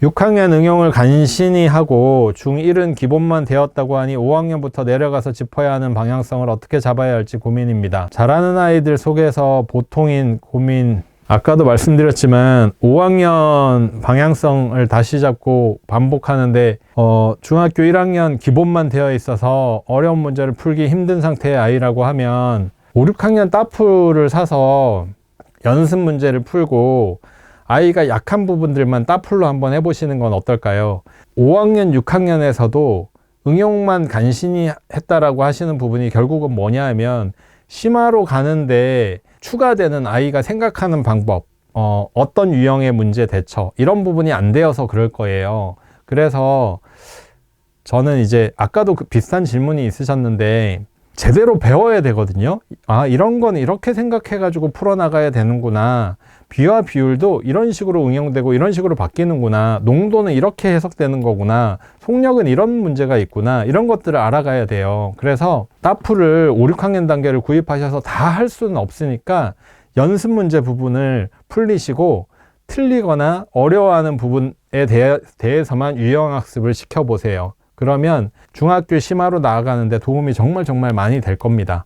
6학년 응용을 간신히 하고 중1은 기본만 되었다고 하니 5학년부터 내려가서 짚어야 하는 방향성을 어떻게 잡아야 할지 고민입니다. 잘하는 아이들 속에서 보통인 고민 아까도 말씀드렸지만 5학년 방향성을 다시 잡고 반복하는데 어, 중학교 1학년 기본만 되어 있어서 어려운 문제를 풀기 힘든 상태의 아이라고 하면 5, 6학년 따프를 사서 연습 문제를 풀고 아이가 약한 부분들만 따풀로 한번 해보시는 건 어떨까요? 5학년, 6학년에서도 응용만 간신히 했다라고 하시는 부분이 결국은 뭐냐 하면 심화로 가는데 추가되는 아이가 생각하는 방법, 어, 어떤 유형의 문제 대처, 이런 부분이 안 되어서 그럴 거예요. 그래서 저는 이제 아까도 그 비슷한 질문이 있으셨는데 제대로 배워야 되거든요. 아, 이런 건 이렇게 생각해가지고 풀어나가야 되는구나. 비와 비율도 이런 식으로 응용되고 이런 식으로 바뀌는구나. 농도는 이렇게 해석되는 거구나. 속력은 이런 문제가 있구나. 이런 것들을 알아가야 돼요. 그래서 따프를 5, 6학년 단계를 구입하셔서 다 할 수는 없으니까 연습 문제 부분을 풀리시고 틀리거나 어려워하는 부분에 대해, 대해서만 유형학습을 시켜보세요. 그러면 중학교 심화로 나아가는데 도움이 정말 정말 많이 될 겁니다.